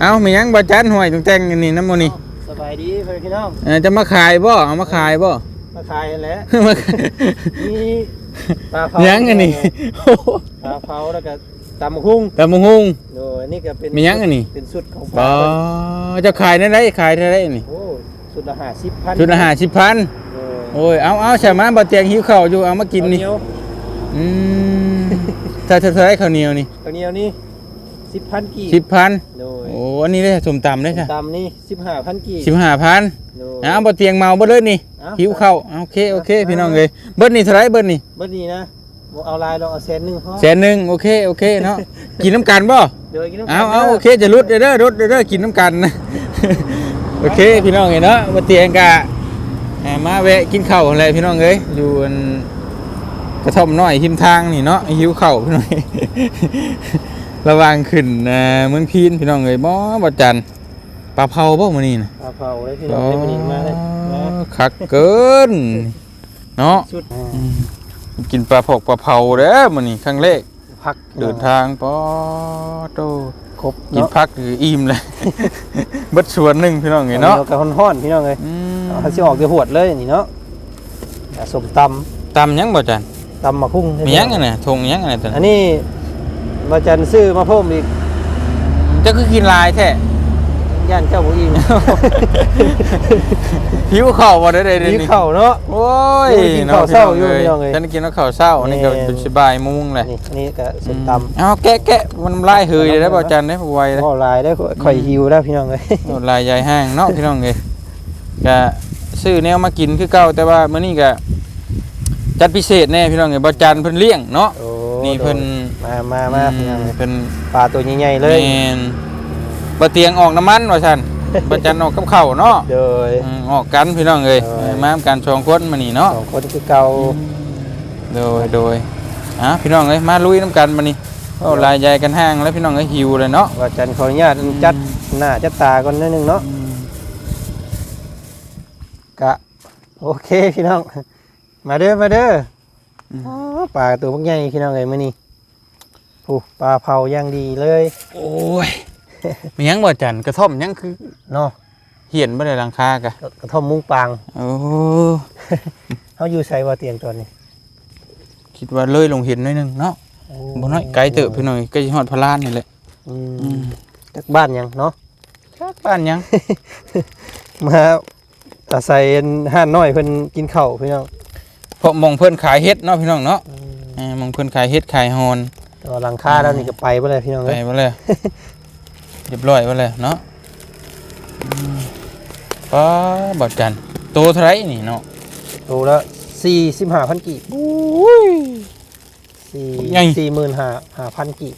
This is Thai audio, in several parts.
เอามีหยังบ่จันห้อยตุงแต่งนี่น้ำมันนี่สบายดีเพื่อนพี่น้อง เออจะมาขายบ่เอามาขายบ่ มาขายแหล้วมามีปลาเผาหยังอันนี้โอ้โหปลาเผาแล้วก็ตำบักหุ่งแต่มงฮุง โดยนี่ก็เป็นมีหยังอันนี้ เป็นสุดของปบ่ลาเจะขายได้ไรขายได้ไรนี่โอ้สุดละห้าสิบพันชุดอาหารสิบพันโดยโอ้ยเอาเอาใช่มาบ่เตียงหิวข้าวอยู่เอามากินนี่ข้าวเหยวอืมถ้าเท่าไรข้าวเหนียวนี่ข้าวเหนียวนี่ สิบพันกี่สิบพันโดยโอ้อันนี้ได้สมตำได้ใช่ตำนี่สิบห้าพันกี่สิบห้าพันโดยเอาบ่เตียงเมาบ่เลยนี่เอาหิวข้าวเอาโอเคโอเคพี่น้องเลยเบิดนี่เท่าไรเบิดนี่เบิดนี้นะบ่เอาลายลองเอาแสนหนึ่งพอแสนหนึ่งโอเคโอเคเนาะกินน้ำกันบ่ โดยกินน้ำเอากันเอาด้โอเคจะรุดเด้อเด้อรุดเด้อเด้อกินน้ำกันนะ โอเคพี่น้องเห็นเนาะมาเตียงกะแหมมาแวะกินข้าวอะไรพี่น้องเอ้ยอยู่อันกระท่อมน้อยหิมทางนี่เนาะหิวข้าวพี่น้องเอ้ย ระวังขึ้นเอ่อเมืองพีนพี่น้องเอ้ยบ่บ่จันปลาเผาบ่มื้อนี้น่ะปลาเผาเลยพี่น้องได้มานี่มาเลยมาคักเกิน เนาะสุดอืมกินปลาพกปลาเผาเด้อมื้อนี้ครั้งแรก พักเดินทางปอโตครบกินเนาะพักหรืออิ่มเลย เบิดสวนหนึ่งพี่น้องไงเนาะดี๋ยวกับฮ้อนๆพี่น้องเลยอืมเอาสิออกเดี๋ยวหวดเลยนี่เนาะอ่าสมตตำยังบ่จันำตำมาคุ้งมียังไงน่ะทงยังไงจันอันนี้ มาจันซื้อมาเพิ่มอีกเจะคือกินลายแท้ ย่านเจ้าบุอิงหิวข้าวบ่ได้ได้เดี๋ยวมีนี้เข่าเนาะ โอ้ยโอ้ยกินข้าวเช้าอยู่พี่น้องเอ้ยฉันกินข้าวเช้าอันนี้ก็แม่น สบายมุ้งเลยนี่อันนี่ก็สมตำเอาแกะแกะมันน้ำลายเฮยเลยนะบ่จันได้อไวเลย พ่อลายได้ข่อยหิวแล้วพี่น้องเลยโอ้ลายใหญ่ห้างเนาะ พี่น้องเอ้ยก็ซื้อแนวมากินคือเก่าแต่ว่ามื้อนี้ก็จัดพิเศษแน่พี่น้องเอ้ยบ่จันเพิ่นเลี้ยงเนาะโอ้ นี่เพิ่นมามามาพี่น้องเอ้ยเพิ่นปลาตัวใหญ่ๆเลยแม่นบ่เตียงออกน้ำมันว่าซั่นบ่จันออกกับข้าวเนาะโดยอืมออกกันพี่น้องเอ้ยเออมากันสองคนมานี่เนาะสองคนคือเก่าโดยโดยอะพี่น้องเอ้ยมาลุยน้ำกันมานี่เอาลายใหญ่กันห้างแล้วพี่น้องเอ้ยหิวเลยเนาะว่าจันขออนุญาตจัดหน้าจัดตาก่อนนิดนึงเนาะกะโอเคพี่น้อง มาเด้อมาเด้อ ออ๋อปลาตัวพวกใหญ่พี่น้องเอ้ยมื้อนี้โอ้ปลาเผาอย่างดีเลยโอ้ยมีหยังบ่จันกระท่อมหยังคือเนาะเหียนบ่ได้หลังคากะกระท่อมมุ้งปางโอ้เฮาอยู่ใส่ว่าเตียงตอนนี้คิดว่าเลยลงเห็นหน่อยหนึงเนาะบ่น้อยไกลเติบพี่น้องใกล้สิฮอดพระลานนี่แหละอือืมมจากบ้านยังเนาะ จักบ้านหยัง มาตาใส่ห้านน้อยเพิ่นกินข้าวพี่น้อง เพราะหมองเพิ่นขายเฮ็ดเนาะพี่น้องเนาะอ่าหมองเพิ่นขายเฮ็ดขายฮอนแต่ว่าหลังคาแล้วนี่ก็ไปบ่ได้พี่น้องไปเอ้ยบ่เลยเรียบร้อยบ่เลยเนาะอืมป้าบ่จันโตเท่าไหร่นี่เนาะตัวละ45,000กีบอุ้ย สี่ใหญ่ สี่หมื่นห้าห้าพันกีบ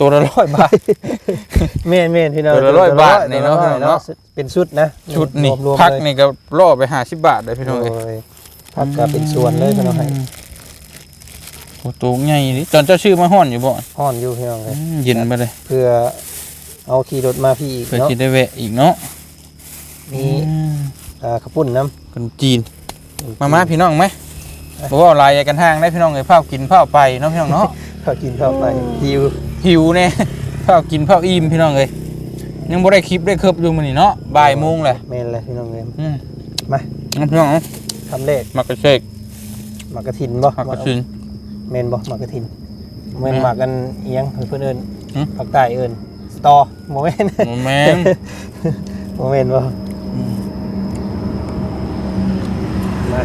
ตัวละร้อยบาท เมนเมนพี่น้องตัวละร้อยบาทนี่เนาะตัวละร้อยเนาะ เป็นชุดนะชุดนี่รวมๆพักเลยนี่ก็ล่อไปห้าสิบบาทเลยพี่น้องเอ้ยโอ้ย พักก็เป็นส่วนเลยพี่น้องให้โอ้ตัวใหญ่ดิตอนเจ้าชื่อมาห่อนอยู่บ่ห่อนอยู่พี่น้องเลอืยมเย็นไปเลยเพื่อเอาขี่รถมาพี่อีกเพื่อเนาะที่ได้แวะอีกเนาะมีอืมอ่ากระปุ่นน้คนจีนำมามาพี่น้องไหมบอกว่าลายกันห้างได้พี่น้องเลยเผากินเผาไปเนาะพี่น้องเนาะ ข้าวกินข้าวไปหิวหิวเนี่ย เผากินเผาอิ่มพี่น้องเลยยังบ่ได้คลิปได้เคิบอยู่มื้อนี้เนาะบ่ายโมงเลยเมนเลยพี่น้องเลยอืมมาเอาพี่น้องเอา ทำเลขมากระเชกหมากกระถินบ่มากระชิน เมนบ่หมากกระถินเมนแม่นหมากกันเอียงเพื่อนเอิญหึภาคใต้เอิญสตอโมเมนโมแม่นโมเมนบ่อืมมา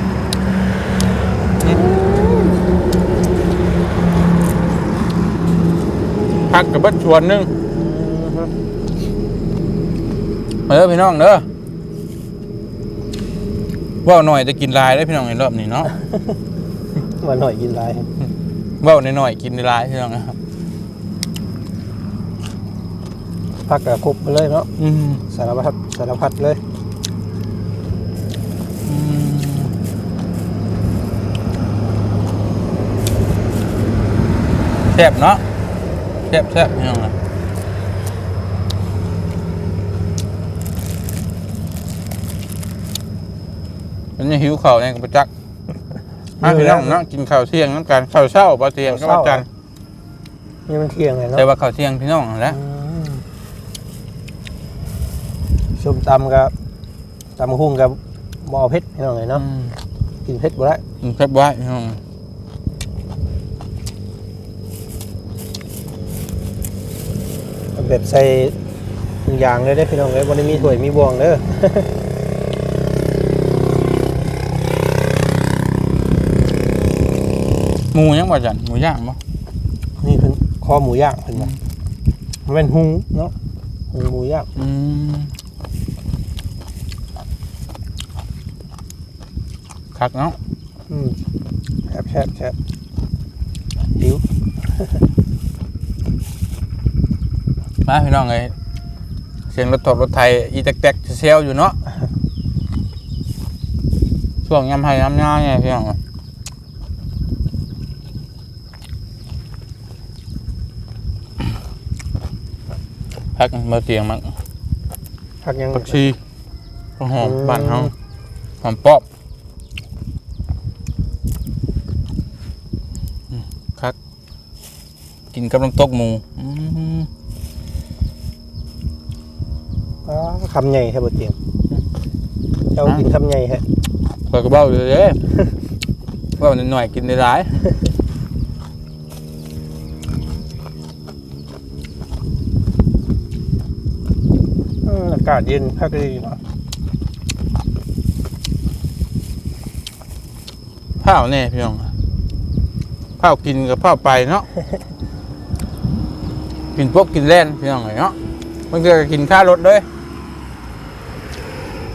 พักกับเบิดชวนหนึงเออพี่น้องเด้อเว่าหน่อยจะกินลายได้พี่น้องในรอบนี้เนาะมาหน่อยกินไรเว่าหน่อยๆกินในลายพี่น้องนะครับพักกับครบไปเลยเนาะอืมสารพัดสารพัดเลยอืมแซ่บเนาะแซ่บแซ่บพี่น้องนะ เป็นยังหิวข้าวเนี่ยกับประจักษ์มาพี่น้องเนาะกินข้าวเที่ยงน้ำกันข้าวเช้าปลาเที่ยงก็ประจันนี่มันเที่ยงเลยเนาะแต่ว่าข้าวเที่ยงพี่น้องนั่นแหละอืมชมตำกับตำหุ้งกับบ่เอาเผ็ดพี่น้องเลยเนาะกินเผ็ดบ่ได้อืมเก็บไว้พี่น้องแบบใส่ทุกอย่างเลยได้อพี่น้องเลยวันนี้มีถ้วยมีบวงเด้อ หมูยังบ่จันหมูย่างบ่นี่เป็นคอหมูย่างเป็นไงมันเป็นหุงเนาะหุงหมูย่างอืมคักเนาะอืมแซ่บแซ่บแซ่บหิวมาพี่น้องเอ้ยเสียงรถถบรถไทยอีแตกๆเซลอยู่เนาะช่วงยำไห้ยำนาไงพี่น้อง มาเตียงมั้งผักยังผักชีผักหอมอืมบ้านเฮาหอมป๊อบอืมคัก กินกับน้ำตกหมูอืมอ๋อคำใหญ่แค่บดเตียงเจ้ากินคำใหญ่แฮะข้อยก็เบ้าเลยเด้เบ้าหน่อยๆกินได้หลาย อืมอากาศเย็นพักดีเนาะข้าวแน่พี่น้องข้าวกินกับข้าวไปเนาะกินพวกกินแล่นพี่น้องเนาะบางทีก็กินข้าวรถด้วย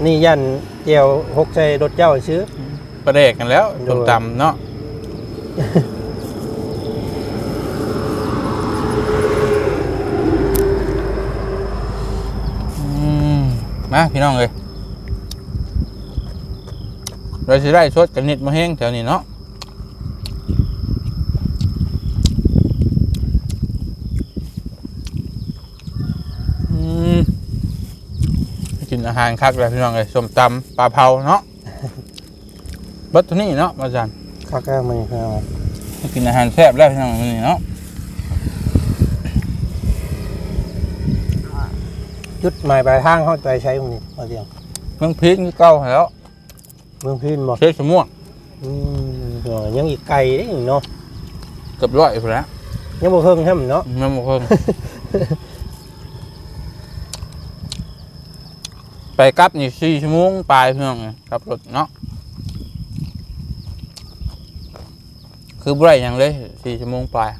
นี่ยันเจียวหกใจรถเจ้าซื้อประเดกกันแล้วโดส้ยมตำเนาะ มาพี่น้องเลยเราจะได้ชดกันนิดมาแห้งแถวนี้เนาะอืมกินอาหารคักเลยพี่น้องเลยส้มตำปลาเผาเนาะเบัตตัวนี้เนาะอาจารย์คักแก้มันครับกินอาหารแซ่บแล้วพี่น้องมื้อนี่เนาะ จุดหมายปลายทางเขาไปใช้ตรงนี้มาเตียงเมืองพีนคือเก่าแล้วเมืองพินบ่เช็ดสม่วงอืมเดี๋ยวยังอีกไกลได้อีกเนาะเกือบร้อยพุ่นแล้วยังบ่เพิ่งแฮมเนาะแม่นบ่เพิ่งไปกลับนี่4ชั่วโมงปลายพี่น้องขับรถเนาะคือบ่ได้หยังเลย4ชั่วโมงปลาย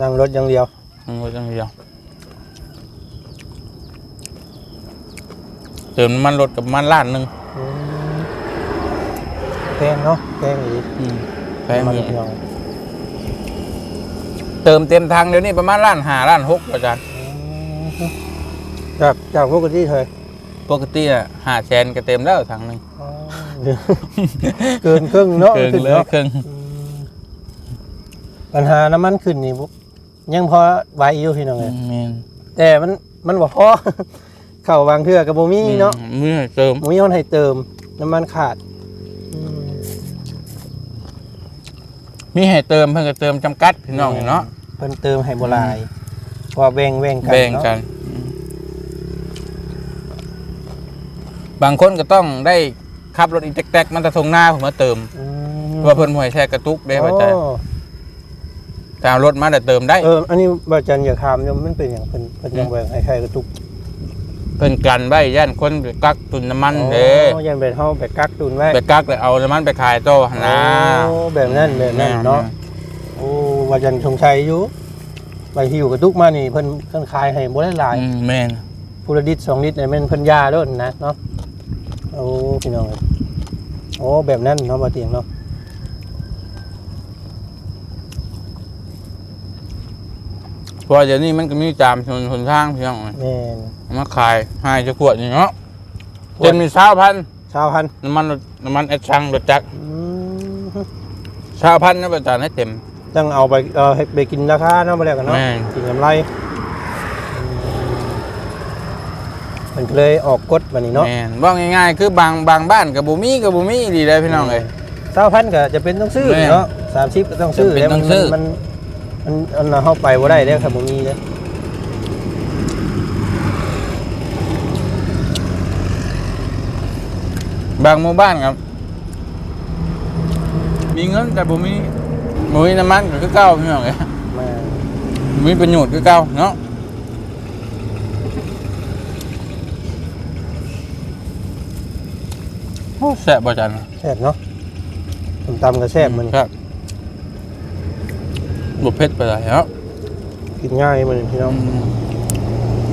นั่งรถอย่างเดียวมันก็จังเดียว เติมน้ำมันรถกับน้ำมันล้านหนึงอืมแพงเนาะแพงอีกอืมแพงมันอยู่พี่น้องเติมเต็มทางเดี๋ยวนี้ประมาณล้านห้าล้านหกอาจารย์อืมจากจากปกติเคยปกติอะหาแสนก็เต็มแล้วทางหนึงอ๋อเดี๋ยวเกินครึ่งเนาะเกินขึ้นเลยเนาะครึ่งอืมปัญหาน้ำมันขึ้นนี่บ่ยังพอไหวอยู่พี่น้องเลยแม่นแต่มันมันบ่พอ เข้าบางเทื่อกับบ่มีเนาะเมื่อเติมบ่มีคนให้เติม น้ำมันขาดอืมมีให้เติมเพิ่นก็เติมจำกัดพี่น้องเนาะเพิ่นเติมให้บ่หลายเพราะว่าแบ่งแบ่งกันแบ่งเนาะกันบางคนก็ต้องได้ขับรถอีแตกๆมันตะทงหน้าผมมาเติมอืมเพราะว่าเพิ่นบ่ให้แช่กระตุกได้ว่าใจอ๋อแต่เอารถมาแต่เติมได้ เอออันนี้บาจันอยากถามเนี่ยมันเป็นอย่างเพิ่นเพิ่นยังแบ่งให้ใครกระตุก เพิ่นกันไว้ย่านคนไปกักตุนน้ำมันเด้อ๋อยันเป็นเฮาไปกักตุนไว้ไปกักแล้วเอาน้ำมันไปขายโตหั่นนะโอ้แบบนั้นแบบนั้นเนาะโอ้บาจันชงชัยอยู่ไปที่อยู่กระตุกมานี่เพิ่นเพิ่นขายให้บ่ได้หลายอืมแม่นผู้ละลิตร2ลิตรเนี่ยแม่นเพิ่นยาโดนนะเนาะโอ้พี่น้องเอ้ยโอ้แบบนั้นเนาะบ่เตียงเนาะเพราะว่าเดี๋ยวนี้มันก็มีจามชนหนทางพี่น้องแม่นเอา มาขายให้จะขวดนี่เนาะขวด เต็มมี20,000ชาวพันน้ำมันรถน้ำมันแอดชังรถจักรอืม20,000นะประจานให้เต็มต้องเอาไปเอ่อให้ไปกินราคาเนาะบ่แล้วกันเนาะแม่น กินกำไรมันก็เลยออกกฎวันนี้เนาะแม่นว่าง่ายๆ คือบางบางบ้านกับบุมีกับบุมีดีเลยพี่น้องเลยเก้าพันก็จะเป็นต้องซื้อแม่เนาะสามสิบก็ต้องซื้อจำเป็นแล้วต้มัอนงซื้อ มันมันมันมันเข้าไปว่าได้แล้วครับผมมีแล้ บางหมู่บ้านครับ มีเงินแต่บ่มีบ่มีน้ำมันก็คือเก่าพี่น้องเอ้ยมามีประโยชน์คือเก่าเนาะโอ้แซ่บบ่จันแซ่บเนาะส้มตำก็แซ่บมันครับบ่เผ็ดไปเลยเนาะกินง่ายมันพี่น้อง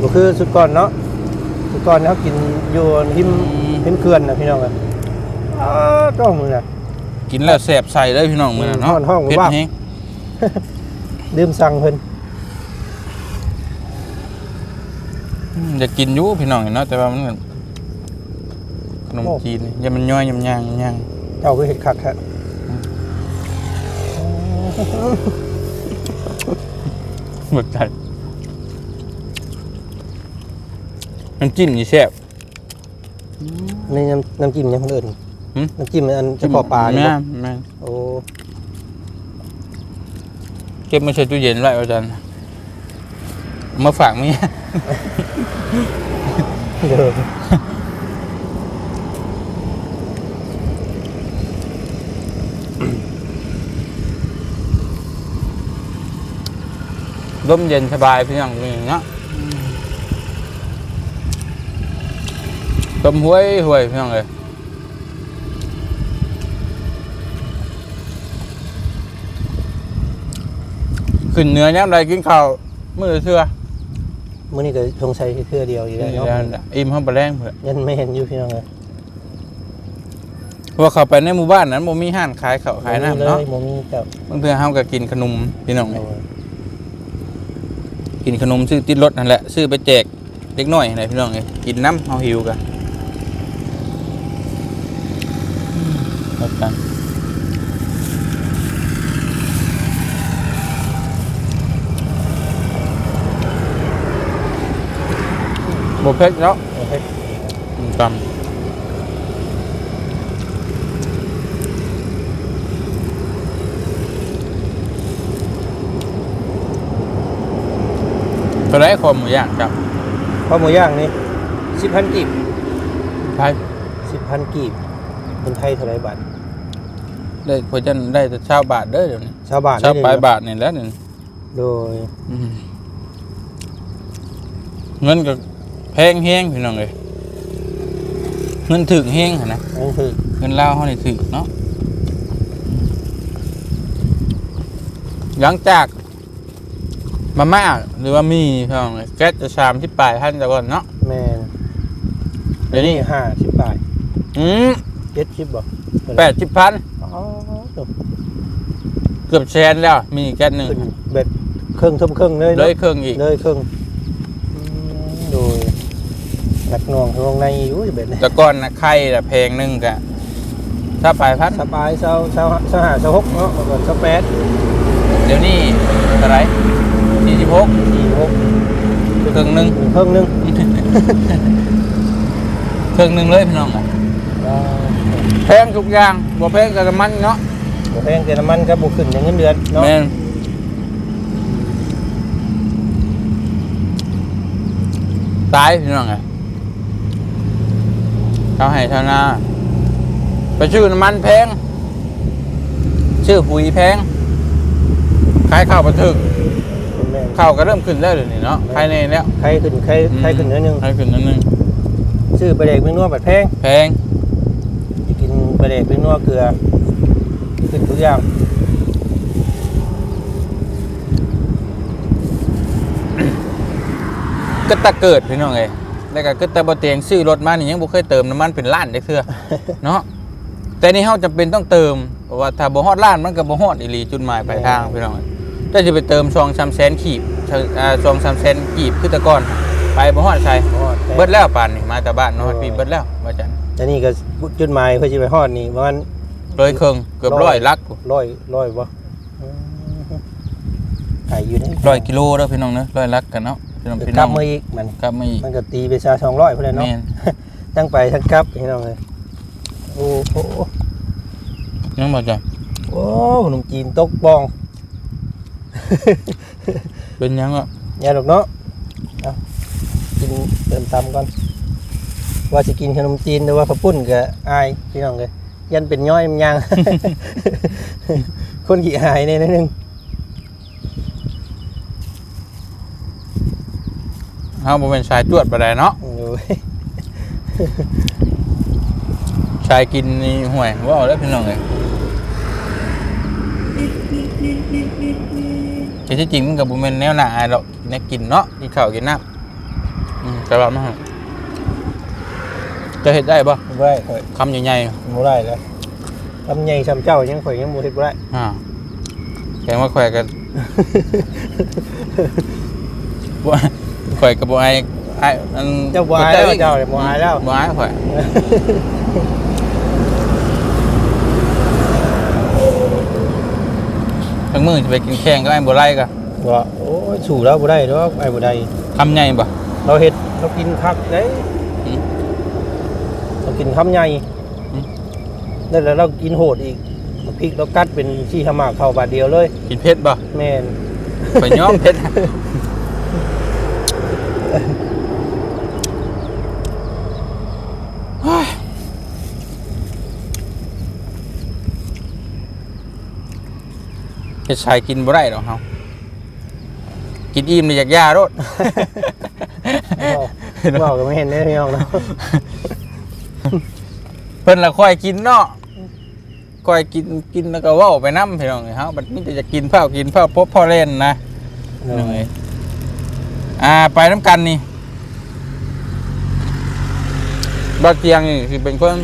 ก็คือสุดก่อนเนาะ สุดก่อนเขากินอยู่หิมหิมเกลือนนะพี่น้องอะอ้าวต้องมือน่ะ กินแล้วแซ่บใส่เลยพี่น้องมื้อนั้นเนาะห้องๆเผ็ดว่า แฮงดื่มสั่งเพิ่นอืมอยากกินอยู่พี่น้องเนาะแต่ว่ามันขนมจีนนี่อย่ามันย่อยยำยางยำยางเจ้าก็เห็ดคักครับหมึกใจ น้ำจิ้มนี่แซ่บ ในน้ำน้ำจิ้มยังคนอื่นหืม น้ำจิ้มอันเฉพาะปลาเนี่ยแม่บ่แม่โอ้เก็บมาใส่ตู้เย็นไว้อาจารย์เอามาฝากเมีย เด้อร่มเย็นสบายพี่น้องนี่เนาะ ต้มห้วยห้วยพี่น้องเลยขึ้นเหนื้อย่ำไรกินข้าวมื้อเชื่อมื้อนี้ก็สงสัยเทื่อเดียวอยู่แล้วเนาะอิ่มเข้าไปแรงเพื่อยันไม่เห็นอยู่พี่น้องเลยเพราะว่าเข้าไปในหมู่บ้านนั้นบ่มีห้านขายข้าวขายน้ำเนาะบ่มีเจ้าบางเทื่อเฮาก็กินขนมพี่น้องโอ้เอ้ยยกินขนมซื้อติดรถนั่นแหละซื้อไปแจกเด็กน้อยอะไรพี่น้องเอ้ยกินน้ำเฮาหิวกันรถ กันบ่เผ็ดเนาะโอเคอืมตำตัวไรคอหมูย่างครับข้าวหมูย่างนี่สิบพันกีบไทยสิบพันกีบคนไทยเท่าไหรบาท ได้พอจันได้แต่เช้าบาทเด้อเดี๋ยวนี้ชาวบ้านเช้านี่ปลายเด้อบาทนี่แหล้วนี่โดยอืมเงินก็แพงแห้งพี่น้องเลยเงินถึงแห้งหั่นนะ นั่นคือเงินลาวเขานี่ถึงเนาะหลังจากมาม่าหรือว่ามีพี่น้องเลยแก๊สจะชามที่ปลายพันแต่ก่อนเนาะแมนเดี๋ยวนี้ห้าสิบบาทอืมเจ็ดสิบบ่แปดสิบพันอ๋อจบ เกือบแสนแล้ว มีแก๊สหนึ่งขึ้นเบ็ดเครื่องทมเครื่องเลยเลเนาะยเครื่องอีก เลยเครื่องอืมโดยหนักหน่วงวงในอยู่เบ็ดเนี่ยแต่ก่อนนะไข่ละแพงหนึงกะถ้าปลายพันสบายเศร้าเศร้าเศร้าหาเศร้าหกเนาะแล้วก่อนเศร้าแปดเดี๋ยวนี้เท่าไหรสี่สิบหกสี่หกเครื่องหนึ่งเครื่องหนึงเครื่องหนึ่งเลยพี่น้องอะ อ่า แพงทุกอย่างบ่แพงกับน้ำมันเนาะบ่แพงแต่น้ำมันก็บ่ขึ้นอย่างเงินเดือนเนาะแม่นตายพี่น้องอะเขาให้ชาวนาไปชื่อน้ำมันแพง ชื่อปุ๋ยแพงขายข้าวประถึกแม่นข้าวก็เริ่มขึ้นแล้วเดี๋ยวนี้เนาะขายในแล้ว ใครขึ้นใครใครขึ้นนิดนึงขายขึ้นนิดนึงซื้อปลาเด็กเป็นนัวบัดแพงแพงสิกิน ปลาเด็กเป็นนัวเกลือขึ้นทุกอย่างก็ตะเกิดพี่น้องเอ้ยแล้วก็ก็ตะบ่เตียงซื้อรถมานี่ยังบ่เคยเติมน้ำมันเป็นล้านได้เทื่อเนาะแต่นี่เฮาจำเป็นต้องเติมเพราะว่าถ้าบ่ฮอดล้านมันก็บ่ฮอดอีหลีจุดหมายปลายทางพี่น้องเอ้ยถ้าจะไปเติม2 3แสนขีบอ่า2 3แสนกีบคือแต่ก่อนไปบ่ฮอดใช่เบิดแล้วป่านนี้มาแต่บ้านเนาะฮอดปีเบิดแล้วว่าจัง แต่นี่ก็จุดหมายเพื่อจะไปฮอดนี่ประมาณเลยเครื่องเกือบร้อยลักร้อยร้อยบ่อืมไก่อยู่นี่ร้อยกิโลเด้อพี่น้องเนาะร้อยลักกันเนาะพี่น้องพี่กน้ลัอบงมาอีกมัน กลับมาอีกมันก็ตีไปซาสองร้อยเพื่อนเนาะแม่นทั้งไปทั้งกลับพี่น้องเลยโอ้โหยังบ่จ้ะโอ้ขนมจีนตกบองเป็นยังอะ อย่าหรอกเนาะเอากินเติมตำก่อน ว่าสิกินขนมจีนหรือว่าข้าวปุ้นก็อายพี่น้องเลยยันเป็นย่อยมันยัง คนขี้อายเนี่ยนิดนึงเฮาบ่เป็นชายตรวจบ่ได้เนาะ โอ้ยชายกินนี่ห่วยว่าเอาแล้วพี่น้องเอ้ยแต่ที่จริงมันก็บ่แม่นแนวหน้าอายดอกแนวกินเนาะกินข้าวกินน้ำอืมแต่ว่ามัน จะเฮ็ดได้บ่บ่ได้ข่อยคำใหญ่บ่ได้แล้วทำใหญ่ซ้ำเจ้ายังข่อยยังบ่เฮ็ดบ่ได้ ๆอ่าแกงว่าข่อยกันบ่ข่อยกับบ่อายอายอันเจ้าบ่อายแล้วเจ้าเนี่ยบ่อายแล้วบ่อายข่อยทั้งมื้อจะไปกินแข่งก็ไอ้บ่ไล่ก็บ่โอ้ยสู่แล้วบ่ได้ดอกไอ้บ่ได้ คำใหญ่บ่เราเฮ็ดเรากินคักเด้อืมเรา กินคำใหญ่อืมนั่นแล้วเรากินโหดอีกพริกเรากัดเป็นชี้ขมากเข้าบาดเดียวเลย กินเผ็ดบ่แม่นไปย้อมเผ็ดเฮ้ยเฮ็ดชายกินบ่ได้ดอกเฮากินอิ่มนี่อยากย่ารถเว้าก็ไม่เห็นได้พี่น้องเนาะ เพิ่นละค่อยกินเนาะค่อยกินกินแล้วก็เว้าไปนำพี่น้องเฮาบัดนี้จะกินเผากินเผาพบพอเล่นนะเหนื่อยอ่าไปน้ำกันนี่บ่เตียงนี่สิเป็นคน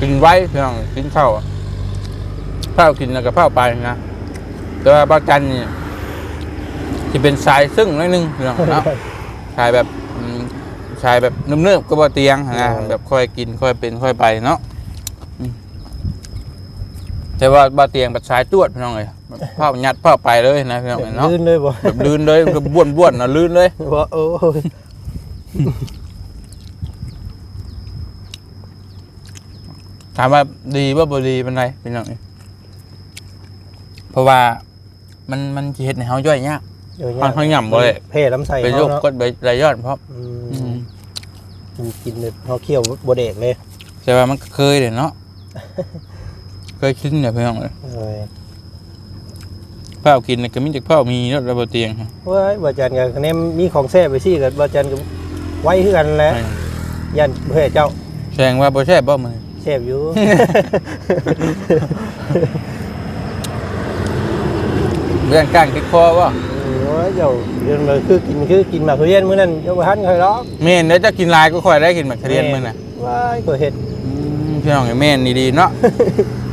กินไว้พี่น้องกินข้าวเผากินแล้วก็เผาไปนะแต่ว่าบ่กันนี่สิเป็นสายซึ่งหนิดนึงพี่น้องเนาะชายแบบ อืมชายแบบนุ่มๆก็บ่เตียงนะเออแบบค่อยกินค่อยเป็นค่อยไปเนาะอืมแต่ว่าบ่เตียงแบบชายตรวจพี่น้องเลยแบบเผายัดเผาไปเลยนะพี่น้องเอ้ยเนาะลื่นเลยบ่แบบลื่นเลยแบบบ้วนๆนะลื่นเลยบ่โอ้ยถามว่าดีว่าบ่ดีเป็นไรพี่น้องเอ้ยเพราะว่ามันมันสิเฮ็ดให้เฮาย่อยยากเดี๋ยวมันเขาหย่ำบ่เลยเพ่ลำไส้ไปโรคเนาะกดใบไหลย้อนเพราะอือื มมมันกินแบบเฮาเคี่ยวบ่เด็กเลยแต่ว่ามันก็เคยเลยเนาะ เคยกินเนี่ยพี่น้องเอ้ยเอ้ยเผากินน่ะก็มีแต่เผามีแล้วระบ่เตียงฮะเว้ยบ่จันก็คะแนนมีของแซ่บไปซี่ก็บ่จันก็ไว้คือกันแหละยันเพื่อเจ้าแสดงว่าบ่แซ่บบ่มื้อแซ่บอยู่ เรื่องก้างติดคอบ่โอ้ย เจ้าเรื่องเลยคือกินคือกินหมากทุเรียนมื้อนั้นเจ้าบ่ทันค่อยหรอกแม่นแล้วจะกินหลายก็ค่อยได้กินมักทุเรียนมื้อน่ะว้ายก็เฮ็ดอืมพี่น้องไอ้แม่นดีๆเนาะ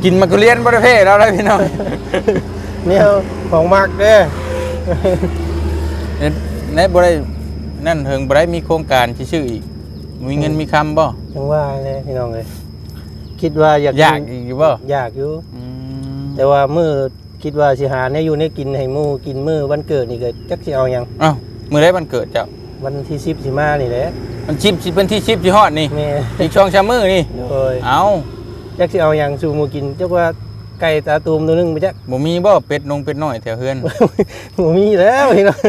กินมักทุเรียนบ่ได้เพ่แล้วได้พี่น้องเนี่ยของมักเด้อเอ็ดในบ่ได้นั่นเฮิงบ่ได้มีโครงการที่ชื่ออีกมีเงินมีคำบ่จังว่าเลยพี่น้องเลยคิดว่าอยากอยากอีกอยู่บ่อยากอยู่อืมแต่ว่ามื้อ คิดว่าสิหาในอยู่ในกินให้หมู่กินมื้อวันเกิดนี่ก็จักสิเอาหยังอ้าวมื้อใดวันเกิดเจ้าวันที่10สิมานี่แหละมันชิปสิเป็นที่ชิปที่ฮอดนี่แม่อีกช่องชามื้อนี่โอ้ยเอาจักสิเอาหยังสู่หมู่กินจักว่าไก่ตาตูมตัวหนึงไปจักบ่มีบ่เป็ดนงเป็ดน้อยแถวเฮือนบ่มีแล้วพี่น้อง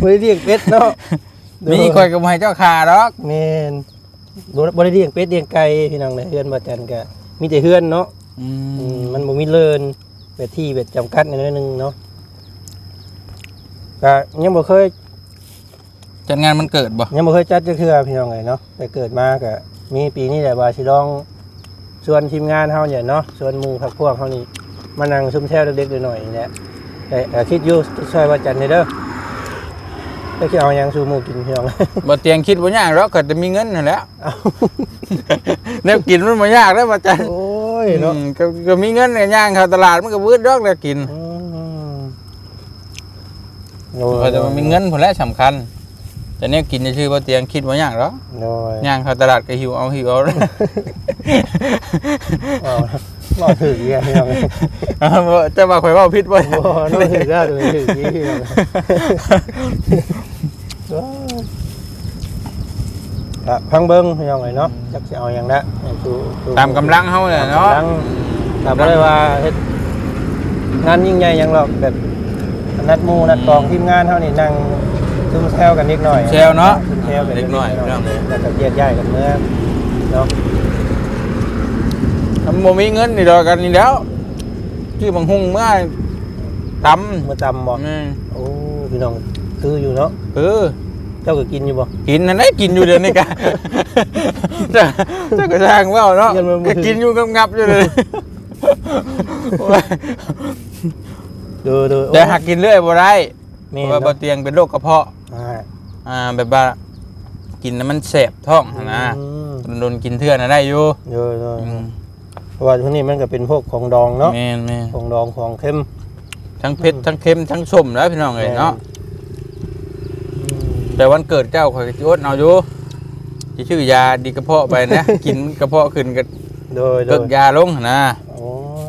บ่ได้เลี้ยงเป็ดเนาะมีข่อยก็บ่ให้เจ้าขาดอกแม่นบ่บ่ได้เลี้ยงเป็ดเลี้ยงไก่พี่น้องเลยเฮือนบ่จันก็มีแต่เฮือนเนาะอือืมมมันบ่มีเลิน แบบที่แบบจำกัดนิดนึงเนาะก็ยังบ่เคยจัดงานมันเกิดบ่ยังบ่เคยจัดจักเทื่อพี่น้องเลยเนาะแต่เกิดมาก็มีปีนี้แหละว่าสิลองชวนทีมงานเฮาเนี่ยเนาะชวนหมู่พักพวกเฮานี่มานั่งซุ่มแซวเด็กๆหน่อยๆนี่แหละแต่แต่คิดอยู่ช่วยว่าจันนี่เด้อก็คิดเอาหยังสู่หมู่กินพี่น้อง บ่เตียงคิดบ่ยากหรอกก็จะมีเงินนั่นแหละ เอา แนวกินมันบ่ยากเด้อบ่จันโอ้ ยเนาะอืมก็ก็มีเงินก็ย่างเข้าตลาดมันก็วืดดอกแล้วกินอืมเพราะแต่มันมีเงินพุ่นแหละสำคัญ แต่เนี่ยกินชื่อบ่เตียงคิดบ่ยากหรอกโดยย่างเข้าตลาดก็หิวเอาหิวเอาเอาบ่ถืออีกอะพี่น้องเอาบ่จะว่าข่อยเว้าผิดบ่บ่น้องถือได้ตัวถือยี่พี่น้องค รับพังเบิ้งพี่น้องเลยเนาะจักสิเอาอย่างละให้สู่สู่ตามกำลังเฮาเนี่ยเนาะกำลังแต่บ่ได้ว่าเฮ็ดงานยิ่งใหญ่หยังหรอกแบบนัดหมู่นัดกองทีมงานเฮานี่นั่งซุ่มแซวกันนิดหน่อยแซวเนาะซุ่มแซวกันเล็กน้อยพี่น้องเลยแล้วก็แยกย้ายกันเมื่อเนาะทำโมมีเงินนี่ดอกกันนี่แล้วชื่อบางหุ่งเมื่อตำเมื่อจำบ่อืมโอ้พี่น้องคืออยู่เนาะเออ เจ้าก็กินอยู่บ่ กินนั่นได้กินอยู่เดี๋ยวนี้กันจะจะกระช่างว่าเนาะเงินมันบ่ก็กินอยู่งับๆอยู่เลยดูดูแต่หักกินเรื่อยบ่ได้เพแม่ราะนว่าบ่เนาะเตียงเป็นโรคกระเพาะ อ่าอ่าแบบว่ากินแล้วมันแสบท้องนะอืมโดนๆกินเทื่อน่ะได้อยู่เดี๋ยวอืมๆเพราะว่าพวกนี้มันก็เป็นพวกของดองเนาะแม่นแม่นของดองของเค็มทั้งเผ็ดทั้งเค็มทั้งส้มแล้วพี่น้องเอ้ยเนาะแต่วันเกิดเจ้าข่อยก็สิอดเอาอยู่สิชื่อยาดีกระเพาะไปนะ กินกระเพาะขึ้นก็โดยโดเลิยกยาลงหั่นนะ โอ้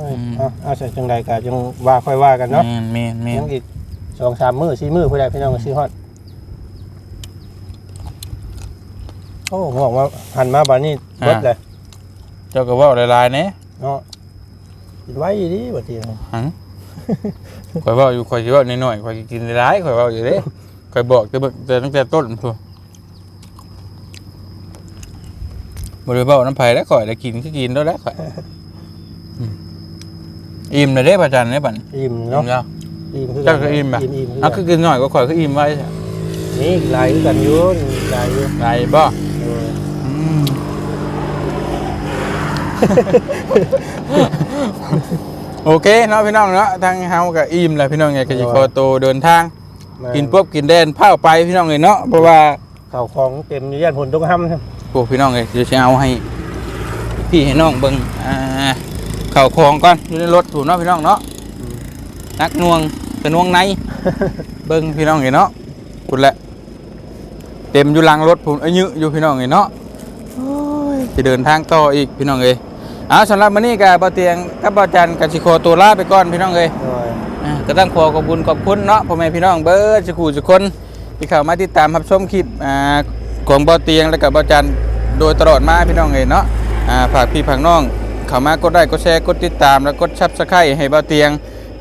ยอืม เอาเอาใส่จังใดก็จังว่าค่อยว่ากันเนาะแม่นแม่นแม่นยังอีกสองสามมื้อสี่มื้อผู้ใดพี่น้องก็ซื้อฮอดโอ้บอกว่าหันมาบัดนี้เบิดเลยเจ้าก็เว้าหลายๆแหน่เนาะกินไว้ดีบัดนี้หังข่อยเว้าอยู่ข่อยสิเว้าน้อยๆข่อยสิกินหลายๆข่อยเว้าอยู่เด้ ข่อยบอกแต่เบิ่งแต่ตั้งแต่ต้นพุ่นบ่ได้เว้าน้ำไผแล้วข่อยได้กินคือกินแล้วแหล้วข่อยอืมอิ่มเลยเด้พระอาจารย์เด้บัดนี้อิ่มอิ่เนาะมแล้วอิ่มคือเจ้าก็อิ่มปะอิ่มอิ่มเอาคือกินหน่อยก็ข่อยคืออิ่มไว้นี่หลายคือกันอยู่หลายอยู่ได้บ่เอออืมโอเคเนาะพี่น้องเนาะทางเฮากับอิ่มแหละพี่น้องไงก็สิขอตัวเดินทางมา กินปุ๊บกินแดนเผาไปพี่น้องเลยเนาะเพราะว่าข้าวของเต็มอยู่ย่านผลตกห้ำครับพวกพี่น้องเลยเดี๋ยวจะเอาให้ พี่ให้น้องเบิ่งอ่าข้าวของก่อนอยู่ในรถถูกเนาะพี่น้องเนาะนักหน่วงเป็นน่วงในเบิ่งพี่น้องเลยเนาะคุณแหละ เต็มอยู่หลังรถผมอายุอยู่พี่น้องเลยเนาะโอ้ยจะเดินทางต่ออีกพี่น้องเลย เอาสำหรับมื้อนี้ก็บ่เตียงกับบ่จันกับสิขอตัวลาไปก่อนพี่น้องเลยโดยอ่าก็ต้องขอขอบคุณขอบคุณเนาะพ่อแม่พี่น้องเบิร์ดสุขุสุกคนที่เข้ามาติดตามรับชมคลิปอ่าของบ่อเตียงและกับบ่อจันโดยตลอดมาพี่น้องเลยเนาะอ่าฝากพี่ฝากน้องเข้ามากดไลค์กดแชร์กดติดตามและกดซับสไครต์ให้บ่อเตียง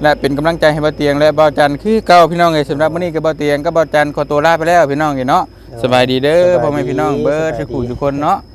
และเป็นกำลังใจให้บ่อเตียงและบ่อจันคือเก่าพี่น้องเลยสำหรับวันนี้กับบ่อเตียงกับบ่อจันขอตัวลาไปแล้วพี่น้องเลยเนาะสบายดีเด้อพ่อแม่พี่น้องเบิร์ดสุขุสุกคนเนาะโ